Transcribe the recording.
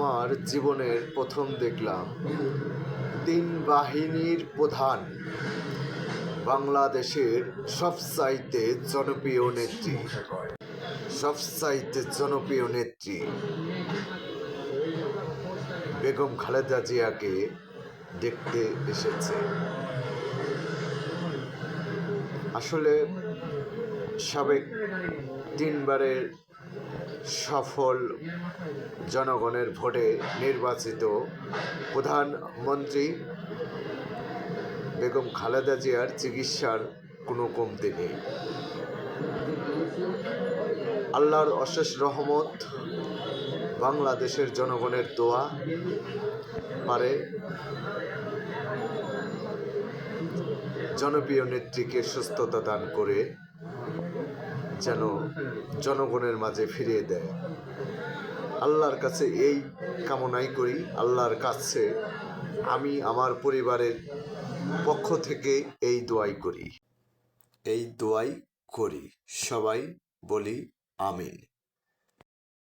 আমার জীবনের প্রথম দেখলাম তিন বাহিনীর প্রধান বাংলাদেশের সবচাইতে জনপ্রিয় নেত্রী। সবচাইতে জনপ্রিয় নেত্রী বেগম খালেদা জিয়াকে দেখতে এসেছে। আসলে সাবেক তিনবারের সফল জনগণের ভোটে নির্বাচিত প্রধানমন্ত্রী বেগম খালেদা জিয়ার চিকিৎসার কোনো কমতি নেই। আল্লাহর অশেষ রহমত বাংলাদেশের জনগণের দোয়া পারে। জনপ্রিয় নেত্রীকে সুস্থতা দান করে যেন জনগণের মাঝে ফিরিয়ে দেয়। আল্লাহর কাছে এই কামনাই করি, আল্লাহর কাছে আমি আমার পরিবারের পক্ষ থেকে এই দোয়াই করি। এই দোয়াই করি, সবাই বলি আমিন।